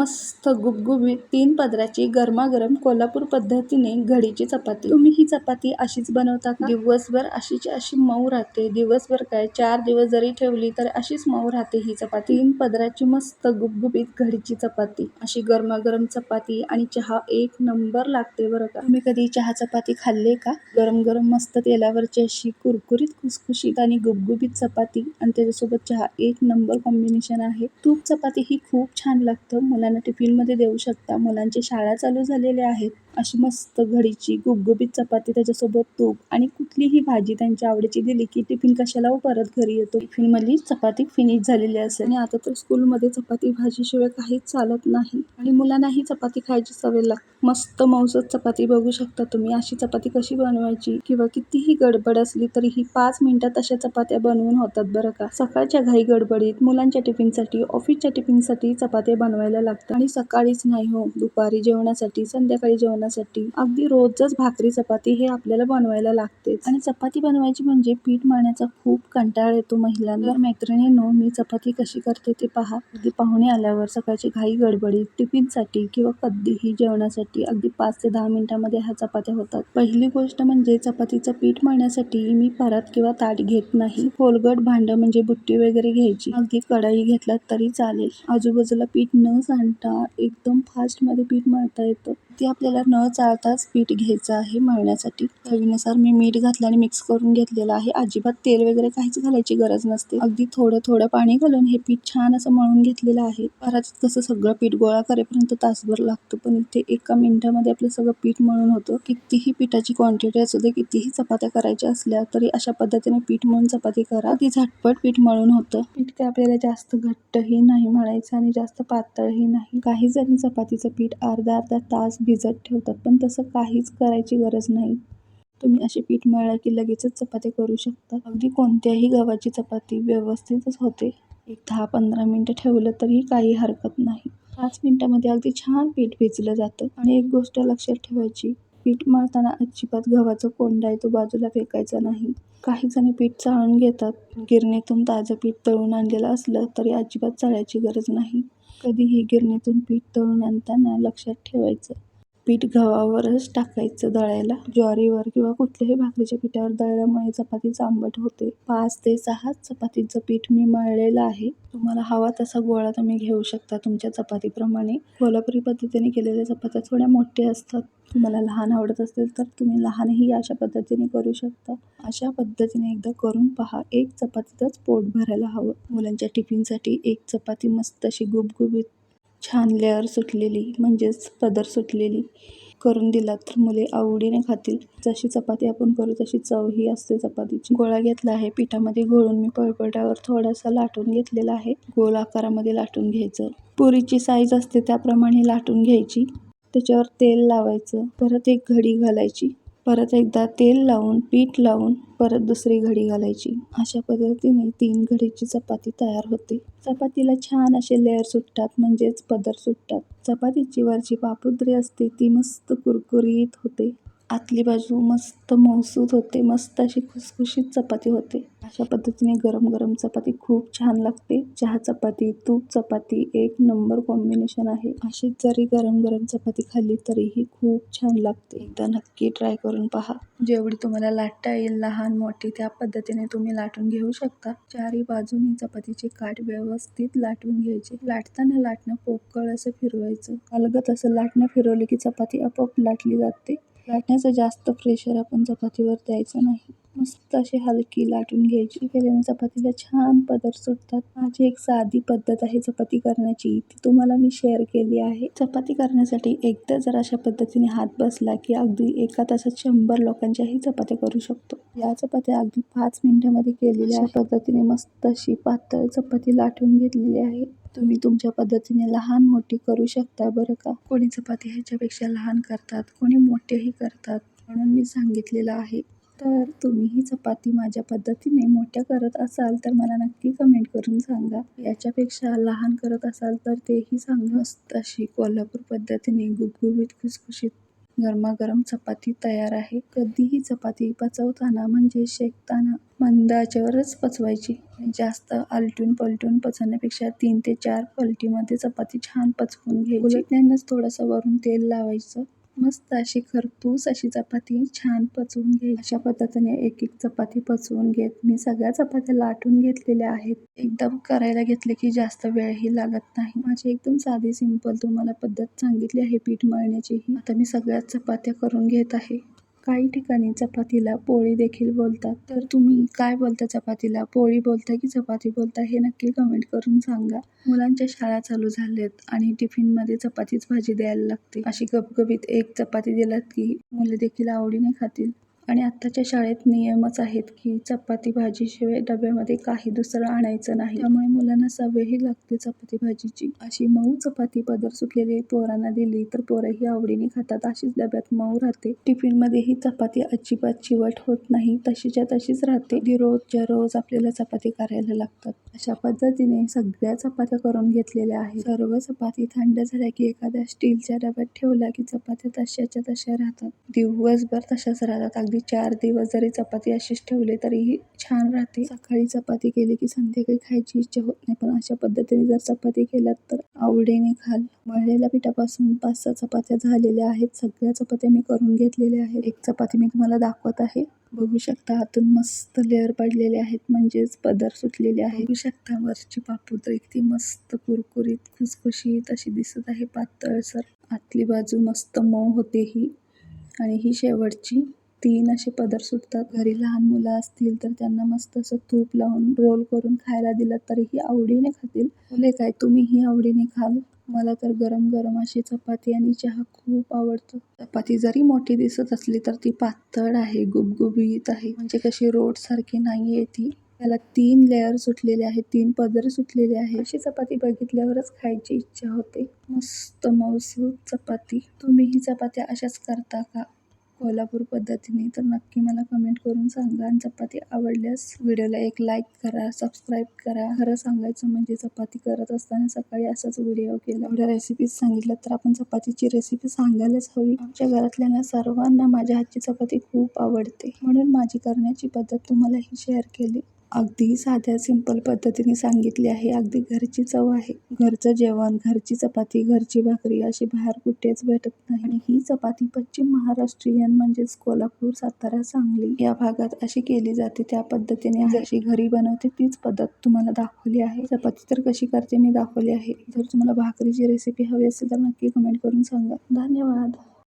मस्त गुबगुबीत तीन पदराची गरमागरम कोल्हापूर पद्धतीने घडीची चपाती. तुम्ही ही चपाती अशीच बनवता का? दिवसभर अशीची अशी मऊ राहते. दिवसभर काय? चार दिवस जरी ठेवली तर अशीच मऊ राहते ही चपाती. तीन पदराची मस्त गुबगुबीत घडीची चपाती. अशी गरमागरम चपाती आणि चहा एक नंबर लागते बरं का? तुम्ही कधी चहा चपाती खाल्ले का? गरम गरम मस्त तेलावरची अशी कुरकुरीत खुसखुशीत आणि गुबगुबीत चपाती आणि त्याच्यासोबत चहा एक नंबर कॉम्बिनेशन आहे. तूप चपाती ही खूप छान लागतं. मला मुलांना टिफिनमध्ये देऊ शकता. मुलांची शाळा चालू झालेल्या आहेत अशी मस्त घडीची गुबगुबीत चपाती त्याच्यासोबत तूप आणि कुठलीही भाजी त्यांच्या आवडीची दिली की टिफिन कशाला परत घरी येतो. टिफिन मधली चपाती फिनिश झालेली असेल. आणि आता तर स्कूलमध्ये चपाती भाजीशिवाय काहीच चालत नाही. आणि मुलांनाही चपाती खायची सवय लागते मस्त मौसत चपाती बघू शकता तुम्ही. अशी चपाती कशी बनवायची किंवा कितीही गडबड असली तरी ही पाच मिनिटात अशा चपात्या बनवून होतात बरं का? सकाळच्या घाई गडबडीत मुलांच्या टिफिनसाठी ऑफिसच्या टिफिनसाठी चपात्या बनवायला लागतात. आणि सकाळीच नाही हो दुपारी जेवणासाठी संध्याकाळी जेवण जेवणासाठी. अगदी रोजच भाकरी चपाती हे आपल्याला बनवायला लागते आणि चपाती बनवायची म्हणजे पीठ मळण्याचा खूप कंटाळा येतो महिलांवर मैत्रिणींनो मी चपाती कशी करते ते पहा. अगदी पाहुणे आल्यावर सकाळची घाई गडबडीत टिफिनसाठी किंवा कधीही जेवणासाठी अगदी पाच ते दहा मिनिटांमध्ये ह्या चपात्या होतात. पहिली गोष्ट म्हणजे चपातीचं पीठ मळण्यासाठी मी परत किंवा ताट घेत नाही. खोलगट भांड म्हणजे बुट्टी वगैरे घ्यायची. अगदी कढाई घेतला तरी चालेल. आजूबाजूला पीठ न सांडता एकदम फास्टमध्ये पीठ मळता येतं. ती आपल्याला न चाळताच पीठ घ्यायचं आहे मळण्यासाठी. चवीनुसार मी मीठ घातलं आणि मिक्स करून घेतलेलं आहे. अजिबात तेल वगैरे काहीच घालायची गरज नसते. अगदी थोडं थोडं पाणी घालून हे पीठ छान असं मळून घेतलेलं आहे. परत कसं सगळं पीठ गोळा करेपर्यंत तासभर लागतो पण इथे एका मिनिटामध्ये आपलं सगळं पीठ मळून होतं. कितीही पिठाची क्वांटिटी असू दे कितीही चपात्या करायच्या असल्या तरी अशा पद्धतीने पीठ मळून चपाती करा. ती झटपट पीठ मळून होतं. पीठ काय आपल्याला जास्त घट्टही नाही मळायचं आणि जास्त पातळही नाही. काही जणी चपातीचं पीठ अर्धा अर्धा तास भिजत ठेवतात पण तसं काहीच करायची गरज नाही. तुम्ही असे पीठ मळलं की लगेचच चपाती करू शकता. अगदी कोणत्याही गव्हाची चपाती व्यवस्थितच होते. एक दहा पंधरा मिनटं ठेवलं तरी काही हरकत नाही. पाच मिनटामध्ये अगदी छान पीठ भिजलं जातं. आणि एक गोष्ट लक्षात ठेवायची पीठ मळताना अजिबात गव्हाचा कोंडा आहे तो बाजूला फेकायचा नाही. काही जण पीठ चाळून घेतात. गिरणीतून ताजं पीठ तळून आणलेलं असलं तरी अजिबात चाळायची गरज नाही. कधीही गिरणीतून पीठ तळून आणताना लक्षात ठेवायचं. पीठ गव्हावरच टाकायचं दळायला. ज्वारीवर किंवा कुठल्याही भाकरीच्या पिठावर दळल्यामुळे चपाती आंबट होते. पाच ते सहा चपातीचं पीठ मी मळलेलं आहे. तुम्हाला हवा तसा गोळा तुम्ही घेऊ शकता तुमच्या चपातीप्रमाणे. कोल्हापुरी पद्धतीने केलेल्या चपात्या थोड्या मोठ्या असतात. तुम्हाला लहान आवडत असेल तर तुम्ही लहानही अशा पद्धतीने करू शकता. अशा पद्धतीने एकदा करून पहा. एक चपातीतच पोट भरायला हवं. मुलांच्या टिफिनसाठी एक चपाती मस्त अशी गुबगुबीत छान लेअर सुटलेली म्हणजेच पदर सुटलेली करून दिलात तर मुले आवडीने खातील. जशी चपाती आपण करू तशी चवही असते चपातीची. गोळा घेतला आहे पिठामध्ये घोळून मी पळपटावर थोडासा लाटून घेतलेला आहे. गोल आकारामध्ये लाटून घ्यायचं. पुरीची साईज असते त्याप्रमाणे लाटून घ्यायची. त्याच्यावर तेल लावायचं. परत एक घडी घालायची. परत एकदा तेल लावून पीठ लावून परत दुसरी घडी घालायची. अशा पद्धतीने तीन घडीची चपाती तयार होते. चपातीला छान असे लेअर सुटतात म्हणजेच पदर सुटतात. चपातीची वरची पापुद्री असते ती मस्त कुरकुरीत होते. आतली बाजू मस्त मऊसूत होते मस्त अशी खुसखुशीत चपाती होते. अशा पद्धतीने गरम गरम चपाती खूप छान लागते. चहा चपाती तूप चपाती एक नंबर कॉम्बिनेशन आहे. अशीच जरी गरम गरम चपाती खाल्ली तरीही खूप छान लागते. एकदा नक्की ट्राय करून पहा. जेवढी तुम्हाला लाटता येईल लहान मोठी त्या पद्धतीने तुम्ही लाटून घेऊ शकता. चारी बाजूनी चपातीचे काठ व्यवस्थित लाटून घ्यायचे. लाटताना लाटणं पोकळ असं फिरवायचं. अलगत असं लाटणं फिरवलं की चपाती आपोआप लाटली जाते. लाटण्याचं जास्त प्रेशर आपण चपातीवर द्यायचं नाही. मस्त अशी हलकी लाटून घ्यायची. केल्याने चपातीला छान पदर सुटतात. माझी एक साधी पद्धत आहे चपाती करण्याची. ती तुम्हाला मी शेअर केली आहे. चपाती करण्यासाठी एकदा जर अशा पद्धतीने हात बसला की अगदी एका तासात शंभर लोकांच्याही चपात्या करू शकतो. या चपात्या अगदी पाच मिनिटामध्ये केलेल्या पद्धतीने मस्त अशी पातळ चपाती लाटून घेतलेली आहे. तुम्ही तुमच्या पद्धतीने लहान मोठी करू शकता बरं का? कोणी चपाती ह्याच्यापेक्षा लहान करतात कोणी मोठेही करतात म्हणून मी सांगितलेलं आहे. तर तुम्ही ही चपाती माझ्या पद्धतीने मोठ्या करत असाल तर मला नक्की कमेंट करून सांगा. याच्यापेक्षा लहान करत असाल तर तेही सांगा. तशी अशी कोल्हापूर पद्धतीने गुबगुबीत खुसखुशीत गरमागरम चपाती तयार आहे. कधीही चपाती पचवताना म्हणजे शेकताना मंद आचेवरच पचवायची. जास्त आलटून पलटून पचवण्यापेक्षा तीन ते चार पलटीमध्ये चपाती छान पचवून घ्यायची. उलटण्यानंच थोडंसं वरून तेल लावायचं. मस्त अशी खरपूस अशी चपाती छान पचवून घे अशा पद्धतीने एक एक चपाती पचवून घेत मी सगळ्या चपात्या लाटून घेतलेल्या आहेत. एकदम करायला घेतले की जास्त वेळही लागत नाही. माझी एकदम साधी सिंपल तुम्हाला पद्धत सांगितली आहे पीठ मळण्याची आता मी सगळ्याच चपात्या करून घेत आहे. काही ठिकाणी चपातीला पोळी देखील बोलतात. तर तुम्ही काय बोलता चपातीला? पोळी बोलता की चपाती बोलता हे नक्की कमेंट करून सांगा. मुलांच्या शाळा चालू झाल्यात आणि टिफिनमध्ये चपातीच भाजी द्यायला लागते. अशी गबगबीत एक चपाती दिलात की मुलं देखील आवडीने खातील. आणि आत्ताच्या शाळेत नियमच आहेत की चपाती भाजीशिवाय डब्यामध्ये काही दुसरं आणायचं नाही. त्यामुळे मुलांना सवयही लागते चपाती भाजीची. अशी मऊ चपाती पदर सुटलेली पोरांना दिली तर पोरंही आवडीने खातात. अशीच डब्यात मऊ राहते. टिफिनमध्ये ही चपाती अजिबात चिवट होत नाही. तशीच्या तशीच राहते. ती रोजच्या रोज आपल्याला चपाती करायला लागतात. अशा पद्धतीने सगळ्या चपात्या करून घेतलेल्या आहेत. सर्व चपाती थंड झाल्या की एखाद्या स्टीलच्या डब्यात ठेवल्या की चपात्या तशाच्या तशा राहतात. दिवसभर तशाच राहतात. अगदी चार दिवस जरी चपाती अशीच ठेवली तरीही छान राहते. सकाळी चपाती केली की संध्याकाळी खायची इच्छा होत नाही. पण अशा पद्धतीने जर चपाती केल्यात तर आवडीने खाल. मळलेल्या पिठापासून पाच सहा चपात्या झालेल्या आहेत. सगळ्या चपात्या मी करून घेतलेल्या आहेत. एक चपाती मी तुम्हाला दाखवत आहे. बघू शकता आतून मस्त लेअर पडलेले आहेत. म्हणजेच पदर सुटलेले आहे बघू शकता वरची पापूत्र इतकी मस्त कुरकुरीत खुसखुशीत अशी दिसत आहे पातळसर आतली बाजू मस्त मऊ होते ही. आणि ही शेवटची. तीन असे पदर सुटतात. घरी लहान मुलं असतील तर त्यांना मस्त असं तूप लावून रोल करून खायला दिलं तरीही आवडीने खातील. मुले काय तुम्हीही आवडीने खाल. मला तर गरम गरम अशी चपाती आणि चहा खूप आवडतो. चपाती जरी मोठी दिसत असली तर ती पातळ आहे गुबगुबीत आहे. म्हणजे कशी रोड सारखी नाही आहे ती. त्याला तीन लेअर सुटलेले आहेत तीन पदर सुटलेले आहे अशी चपाती बघितल्यावरच खायची इच्छा होते. मस्त मऊसूत चपाती. तुम्ही ही चपात्या अशाच करता का? कोल्हापूर पद्धतीने तर नक्की मला कमेंट करून सांगा. आणि चपाती आवडल्यास व्हिडिओला एक लाईक करा सबस्क्राईब करा. खरं सांगायचं म्हणजे चपाती करत असताना सकाळी असाच व्हिडिओ केला. एवढ्या रेसिपीज सांगितलं तर आपण चपातीची रेसिपी सांगायलाच हवी. आमच्या घरातल्यांना सर्वांना माझ्या हातची चपाती खूप आवडते. म्हणून माझी करण्याची पद्धत तुम्हाला ही शेअर केली. अगदी साध्या सिंपल पद्धतीने सांगितली आहे. अगदी घरची चव आहे. घरचं जेवण घरची चपाती घरची भाकरी अशी बाहेर कुठेच भेटत नाही. आणि ही चपाती पश्चिम महाराष्ट्रीयन म्हणजेच कोल्हापूर सातारा सांगली या भागात अशी केली जाते. त्या पद्धतीने जशी घरी बनवते तीच पद्धत तुम्हाला दाखवली आहे. चपाती तर कशी करते मी दाखवली आहे. जर तुम्हाला भाकरीची रेसिपी हवी असेल तर नक्की कमेंट करून सांगा. धन्यवाद.